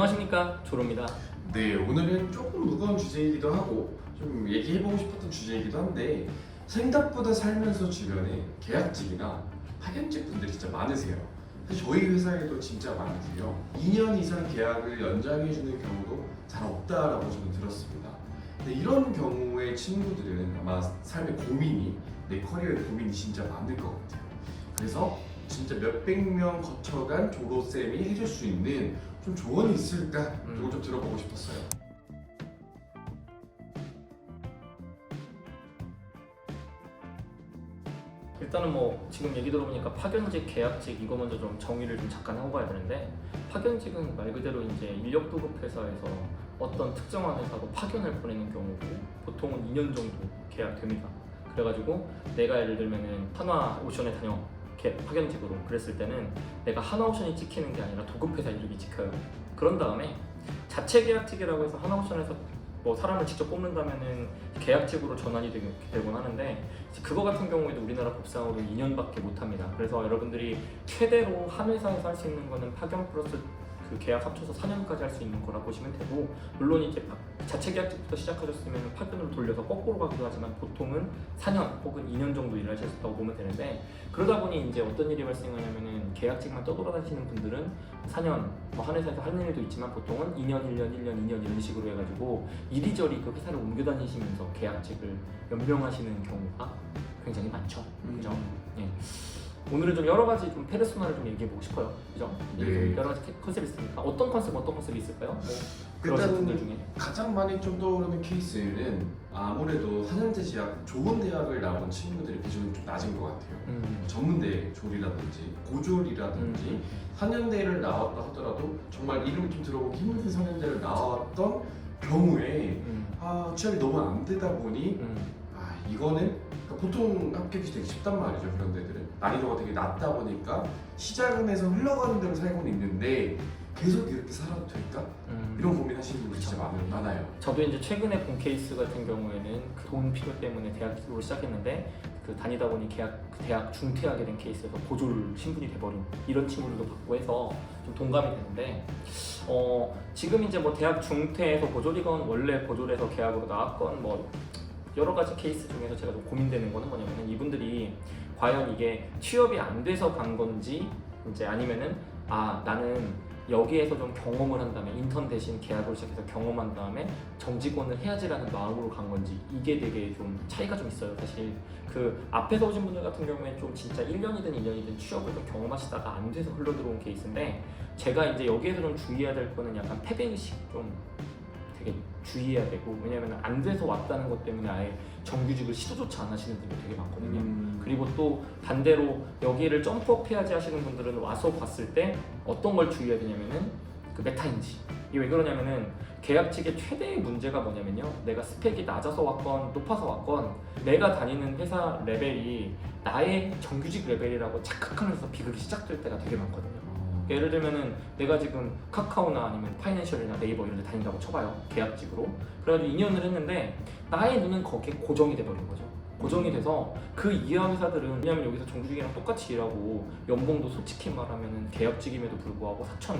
안녕하십니까 조로입니다. 네, 오늘은 조금 무거운 주제이기도 하고 좀 얘기해보고 싶었던 주제이기도 한데 생각보다 살면서 주변에 계약직이나 파견직 분들이 진짜 많으세요. 사실 저희 회사에도 진짜 많으세요. 2년 이상 계약을 연장해주는 경우도 잘 없다라고 저는 들었습니다. 근데 이런 경우의 친구들은 아마 삶의 고민이 내 커리어의 고민이 진짜 많을 것 같아요. 그래서 진짜 몇백 명 거쳐간 조로쌤이 해줄 수 있는 좀 조언이 있을까? 음. 이거 좀 들어보고 싶었어요. 일단은 뭐 지금 얘기 들어보니까 파견직, 계약직 이거 먼저 좀 정의를 좀 잠깐 하고 가야 되는데 파견직은 말 그대로 이제 인력 도급 회사에서 어떤 특정한 회사로 파견을 보내는 경우고 보통은 2년 정도 계약됩니다. 그래가지고 내가 예를 들면은 한화 오션에 다녀 개- 파견직으로 그랬을 때는 내가 오션이 찍히는 게 아니라 도급 회사 이름이 찍혀요. 그런 다음에 자체 계약직이라고 해서 한화 오션에서 뭐 사람을 직접 뽑는다면은 계약직으로 전환이 되긴, 되곤 하는데 그거 같은 경우에도 우리나라 법상으로 2년밖에 못합니다. 그래서 여러분들이 최대로 한 회사에서 할 수 있는 거는 파견 플러스 그 계약 합쳐서 4년까지 할 수 있는 거라 보시면 되고 물론 이제 파- 자체 계약직부터 시작하셨으면 파견으로 돌려서 거꾸로 가기도 하지만 보통은 4년 혹은 2년 정도 일을 하셨다고 보면 되는데 그러다 보니 이제 어떤 일이 발생하냐면은 계약직만 떠돌아다니시는 분들은 4년 뭐한 회사에서 하는 일도 있지만 보통은 2년, 1년, 1년, 2년 이런 식으로 해가지고 이리저리 그 회사를 옮겨 다니시면서 계약직을 연명하시는 경우가 굉장히 많죠. 그죠? 예. 오늘은 좀 여러 가지 좀 페르소나를 좀 얘기해 보고 싶어요. 그죠? 네. 네. 여러 가지 컨셉이 있으니까 어떤 컨셉, 어떤 컨셉이 있을까요? 뭐 그러신 분들 일단 중에. 가장 많이 좀 떠오르는 케이스는 아무래도 4년제 제약 좋은 대학을 나온 친구들의 비중이 좀 낮은 것 같아요. 음. 전문대 졸이라든지 고졸이라든지 음. 4년대를 나왔다 하더라도 정말 이름 좀 들어보기 힘든 4년대를 나왔던 경우에 음. 아 취업이 너무 안 되다 보니 음. 아 이거는 그러니까 보통 합격이 되게 쉽단 말이죠 그런 데들은 난이도가 되게 낮다 보니까 시작은 해서 흘러가는 대로 살고는 있는데 계속 이렇게 살아도 될까? 음. 이런 고민하시는 분들이 진짜 많, 많아요 저도 이제 최근에 본 케이스 같은 경우에는 그 돈 필요 때문에 대학으로 시작했는데 그 다니다 보니 계약 그 대학 중퇴하게 된 케이스에서 고졸 신분이 돼버린 이런 친구들도 봤고 해서 좀 동감이 되는데 어 지금 이제 뭐 대학 중퇴해서 고졸이건 원래 고졸에서 계약으로 나왔건 뭐 여러 가지 케이스 중에서 제가 좀 고민되는 거는 뭐냐면은 이분들이 과연 이게 취업이 안 돼서 간 건지 이제 아니면은 아 나는 여기에서 좀 경험을 한 다음에 인턴 대신 계약으로 시작해서 경험한 다음에 정직원을 해야지라는 마음으로 간 건지 이게 되게 좀 차이가 좀 있어요. 사실 그 앞에서 오신 분들 같은 경우에 좀 진짜 1년이든 2년이든 취업을 좀 경험하시다가 안 돼서 흘러 들어온 케이스인데 제가 이제 여기에서 좀 주의해야 될 거는 약간 패배의식 좀 되게 주의해야 되고 왜냐면 안 돼서 왔다는 것 때문에 아예 정규직을 시도조차 안 하시는 분들이 되게 많거든요. 음, 그리고 또 반대로 여기를 점프업 해야지 하시는 분들은 와서 봤을 때 어떤 걸 주의해야 되냐면은 그 메타인지. 이게 왜 그러냐면은 계약 측의 최대의 문제가 뭐냐면요. 내가 스펙이 낮아서 왔건 높아서 왔건 내가 다니는 회사 레벨이 나의 정규직 레벨이라고 착각하면서 비극이 시작될 때가 되게 많거든요 예를 들면은 내가 지금 카카오나 아니면 파이낸셜이나 네이버 이런 데 다닌다고 쳐봐요 계약직으로. 그래가지고 2년을 했는데 나의 눈은 거기에 고정이 돼버린 거죠. 고정이 돼서 그 이하 회사들은 왜냐면 여기서 정규직이랑 똑같이 일하고 연봉도 솔직히 말하면은 계약직임에도 불구하고 4천,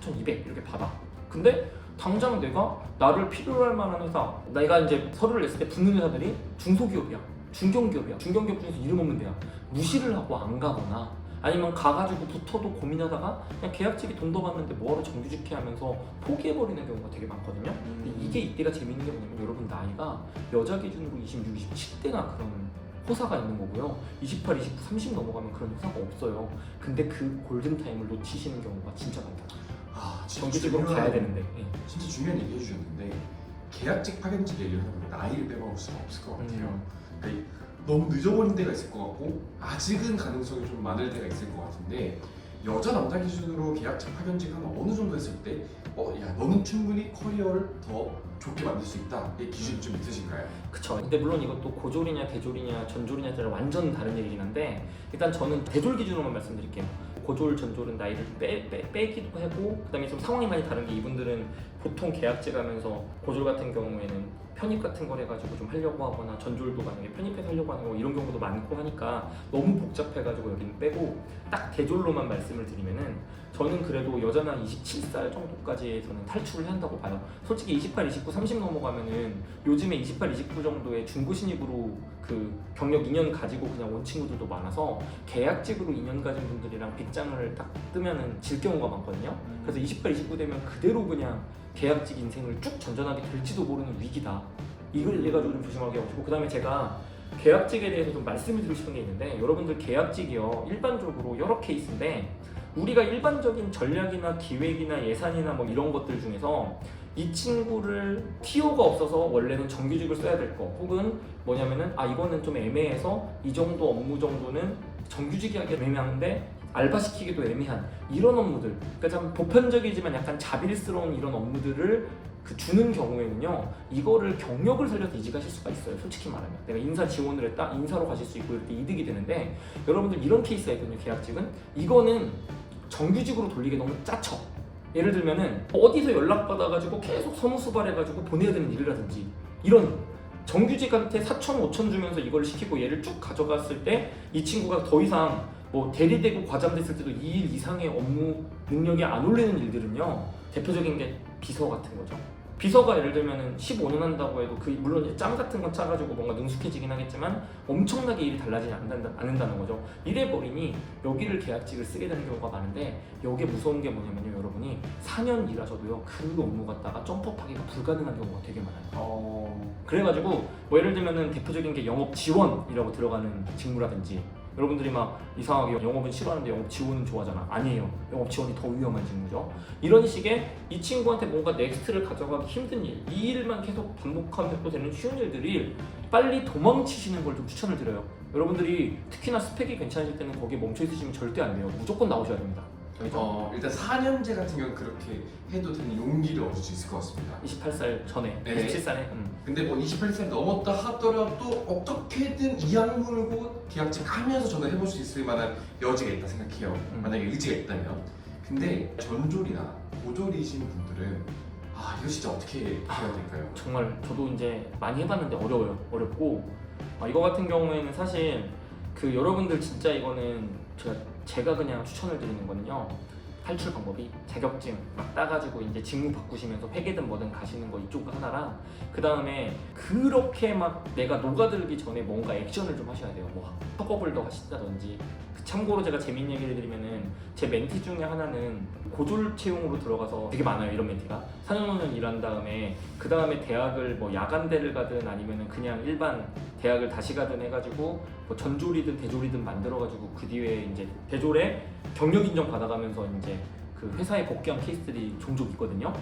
4,200 이렇게 받아. 근데 당장 내가 나를 필요로 할 만한 회사 내가 이제 서류를 냈을 때 붙는 회사들이 중소기업이야. 중견기업이야. 중견기업 중에서 이름 없는 데야. 무시를 하고 안 가거나 아니면 가가지고 붙어도 고민하다가 그냥 계약직이 돈 더 받는데 뭐하러 정규직해 하면서 포기해버리는 경우가 되게 많거든요. 근데 이게 이때가 재밌는 게 뭐냐면 여러분 나이가 여자 기준으로 26, 27대가 그런 호사가 있는 거고요. 28, 29, 30 넘어가면 그런 호사가 없어요. 근데 그 골든타임을 놓치시는 경우가 진짜 많다. 아, 진짜 정규직으로 중요한- 가야 되는데. 예. 진짜 중요한 얘기 해주셨는데 계약직 파견직 얘기를 하면 나이를 빼먹을 수가 없을 것 같아요. 음. 그러니까 이- 너무 늦어버린 데가 있을 것 같고 아직은 가능성이 좀 많을 때가 있을 것 같은데 여자 남자 기준으로 계약직 파견직 하면 어느 정도 했을 때 어, 야 너는 충분히 커리어를 더 좋게 만들 수 있다 이 기준이 좀 있으신가요? 그쵸. 근데 물론 이것도 고졸이냐 대졸이냐 전졸이냐에 따라 완전 다른 얘기긴 한데 일단 저는 대졸 기준으로만 말씀드릴게요. 고졸 전졸은 나이를 좀 빼, 빼, 빼기도 하고 그다음에 좀 상황이 많이 다른 게 이분들은 보통 계약제 가면서 고졸 같은 경우에는 편입 같은 걸 해가지고 좀 하려고 하거나 전졸도 만약에 편입해서 하려고 하는 거 이런 경우도 많고 하니까 너무 복잡해가지고 여기는 빼고 딱 대졸로만 말씀을 드리면은 저는 그래도 여자나 27살 정도까지 저는 탈출을 한다고 봐요. 솔직히 28, 29, 30 넘어가면은 요즘에 28, 29 정도의 중고 신입으로 그 경력 2년 가지고 그냥 온 친구들도 많아서 계약직으로 2년 가진 분들이랑 빅장을 딱 뜨면은 질 경우가 많거든요. 그래서 28, 29 되면 그대로 그냥 계약직 인생을 쭉 전전하게 될지도 모르는 위기다. 이걸 해가지고 좀 조심하게 하고 그 다음에 제가 계약직에 대해서 좀 말씀을 드리고 싶은 게 있는데 여러분들 계약직이요 일반적으로 여러 케이스인데 우리가 일반적인 전략이나 기획이나 예산이나 뭐 이런 것들 중에서 이 친구를 티오가 없어서 원래는 정규직을 써야 될 거 혹은 뭐냐면은 아 이거는 좀 애매해서 이 정도 업무 정도는 정규직이 하기 애매한데 알바 시키기도 애매한 이런 업무들. 그러니까 참 보편적이지만 약간 자빌스러운 이런 업무들을 그 주는 경우에는요 이거를 경력을 살려서 이직하실 수가 있어요 솔직히 말하면. 내가 인사 지원을 했다 인사로 가실 수 있고 이렇게 이득이 되는데 여러분들 이런 케이스가 있거든요 계약직은. 이거는 정규직으로 돌리기 너무 짜쳐. 예를 들면은 어디서 연락받아가지고 계속 서무수발해가지고 보내야 되는 일이라든지 이런 정규직한테 4천 5천 주면서 이걸 시키고 얘를 쭉 가져갔을 때 이 친구가 더 이상 뭐 대리되고 과장됐을 때도 이일 이상의 업무 능력이 안 올리는 일들은요 대표적인 게 비서 같은 거죠. 비서가 예를 들면은 15년 한다고 해도 그 물론 짬 같은 건 짜가지고 뭔가 능숙해지긴 하겠지만 엄청나게 일이 달라지지 않는다, 않는다는 거죠. 이래 버리니 여기를 계약직을 쓰게 되는 경우가 많은데 여기에 무서운 게 뭐냐면요 여러분이 4년 일하셔도요 그 업무 갖다가 점프하기가 불가능한 경우가 되게 많아요. 어... 그래가지고 뭐 예를 들면은 대표적인 게 영업 지원이라고 들어가는 직무라든지 여러분들이 막 이상하게 영업은 싫어하는데 영업 지원은 좋아하잖아. 아니에요. 영업 지원이 더 위험한 직무죠. 이런 식의 이 친구한테 뭔가 넥스트를 가져가기 힘든 일 이 일만 계속 반복하면 또 되는 쉬운 일들이 빨리 도망치시는 걸 좀 추천을 드려요. 여러분들이 특히나 스펙이 괜찮으실 때는 거기에 멈춰 있으시면 절대 안 돼요. 무조건 나오셔야 됩니다? 어, 일단 4년제 같은 경우는 그렇게 해도 되는 용기를 얻을 수 있을 것 같습니다 28살 전에 네. 27살에 음. 근데 뭐 28살 넘었다 하더라도 어떻게든 이 악 물고 계약직 하면서 저는 해볼 수 있을 만한 여지가 있다 생각해요. 음. 만약에 의지가 있다면. 근데 전졸이나 고졸이신 분들은 아 이거 진짜 어떻게 해야 될까요? 정말 저도 이제 많이 해봤는데 어려워요. 어렵고 아, 이거 같은 경우에는 사실 그 여러분들 진짜 이거는 제가 제가 그냥 추천을 드리는 거는요. 탈출 방법이 자격증 막 따가지고 이제 직무 바꾸시면서 회계든 뭐든 가시는 거 이쪽 하나랑 그 다음에 그렇게 막 내가 녹아들기 전에 뭔가 액션을 좀 하셔야 돼요. 뭐 학업을 더 하신다든지. 그 참고로 제가 재밌는 얘기를 드리면은 제 멘티 중에 하나는 고졸 채용으로 들어가서 되게 많아요 이런 멘티가 4년 5년 일한 다음에 그 다음에 대학을 뭐 야간대를 가든 아니면은 그냥 일반 대학을 다시 가든 해가지고 뭐 전졸이든 대졸이든 만들어가지고 그 뒤에 이제 대졸에 경력 인정 받아가면서 이제 그 회사에 복귀한 케이스들이 종종 있거든요.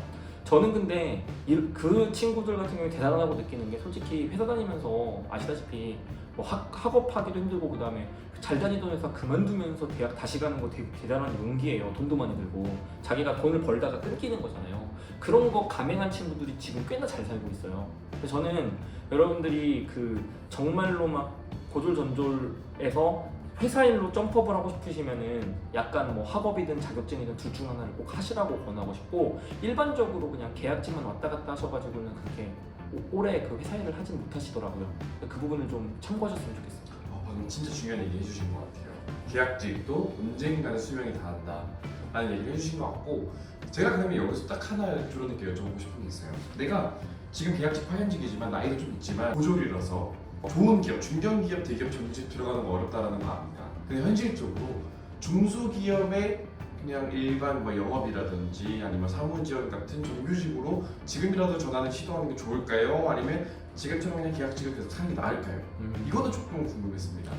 저는 근데 이- 그 친구들 같은 경우에 대단하다고 느끼는 게 솔직히 회사 다니면서 아시다시피 뭐 학, 학업하기도 힘들고 그 다음에 잘 다니던 회사 그만두면서 대학 다시 가는 거 되게 대단한 용기예요. 돈도 많이 들고 자기가 돈을 벌다가 끊기는 거잖아요. 그런 거 감행한 친구들이 지금 꽤나 잘 살고 있어요. 저는 여러분들이 그 정말로 막 고졸 전졸에서 회사 일로 점프업을 하고 싶으시면은 약간 뭐 학업이든 자격증이든 둘 중 하나를 꼭 하시라고 권하고 싶고 일반적으로 그냥 계약직만 왔다 갔다 하셔가지고는 그렇게 오- 오래 그 회사 일을 하진 못하시더라고요. 그 부분을 좀 참고하셨으면 좋겠습니다. 어, 방금 진짜 중요한 얘기 해주신 것 같아요. 계약직도 언젠가는 수명이 다한다 라는 얘기를 해주신 것 같고 제가 그러면 여기서 딱 하나 줄어들게 여쭤보고 싶은 게 있어요. 내가 지금 계약직 8년직이지만 나이도 좀 있지만 고졸이라서 좋은 기업, 중견기업, 대기업 정규직 들어가는 거 어렵다라는 거 압니다. 근데 현실적으로 중소기업의 그냥 일반 뭐 영업이라든지 아니면 사무지원 같은 정규직으로 지금이라도 전환을 시도하는 게 좋을까요? 아니면 지금처럼 그냥 계약직을 계속 사는 게 나을까요? 이거는 조금 궁금했습니다.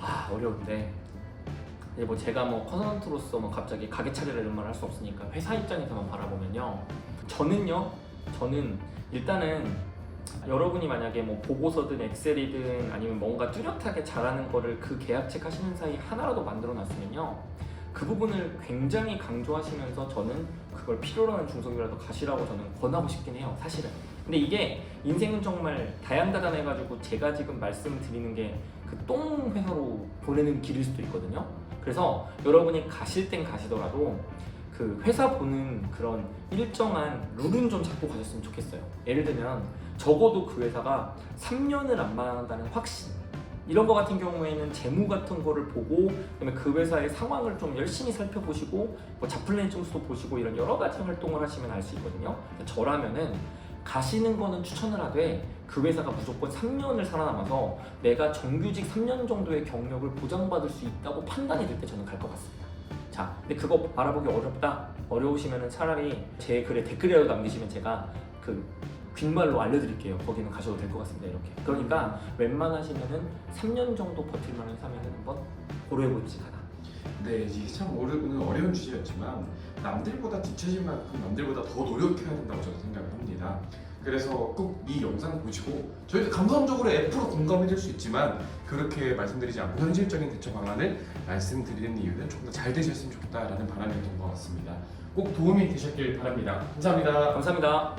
아 어려운데 이제 뭐 제가 뭐 컨설턴트로서 뭐 갑자기 가게 차리라 이런 말할수 없으니까 회사 입장에서만 바라보면요 저는요 저는 일단은 여러분이 만약에 뭐 보고서든 엑셀이든 아니면 뭔가 뚜렷하게 잘하는 거를 그 계약책 하시는 사이 하나라도 만들어 놨으면요 그 부분을 굉장히 강조하시면서 저는 그걸 필요로 하는 중소기업이라도 가시라고 저는 권하고 싶긴 해요 사실은 근데 이게 인생은 정말 다양다단해가지고 제가 지금 말씀드리는 게 그 똥 회사로 보내는 길일 수도 있거든요. 그래서 여러분이 가실 땐 가시더라도 그 회사 보는 그런 일정한 룰은 좀 잡고 가셨으면 좋겠어요. 예를 들면 적어도 그 회사가 3년을 안 만난다는 확신 이런 거 같은 경우에는 재무 같은 거를 보고 그다음에 그 회사의 상황을 좀 열심히 살펴보시고 뭐 잡플랜 점수도 보시고 이런 여러 가지 활동을 하시면 알 수 있거든요. 저라면은 가시는 거는 추천을 하되 그 회사가 무조건 3년을 살아남아서 내가 정규직 3년 정도의 경력을 보장받을 수 있다고 판단이 될 때 저는 갈 것 같습니다. 자, 근데 그거 알아보기 어렵다. 어려우시면은 차라리 제 글에 댓글이라도 남기시면 제가 그 귓말로 알려드릴게요. 거기는 가셔도 될 것 같습니다. 이렇게. 그러니까 웬만하시면은 3년 정도 버틸 만한 사면은 한번 고려해보지 가다. 네, 이게 참 어려운, 어려운 주제였지만 남들보다 뒤처진 만큼 남들보다 더 노력해야 된다고 저는 생각을 합니다. 그래서 꼭 이 영상 보시고 저희도 감성적으로 F로 공감해 줄 수 있지만 그렇게 말씀드리지 않고 현실적인 대처 방안을 말씀드리는 이유는 조금 더 잘 되셨으면 좋겠다라는 바람이었던 것 같습니다. 꼭 도움이 되셨길 바랍니다. 감사합니다. 감사합니다.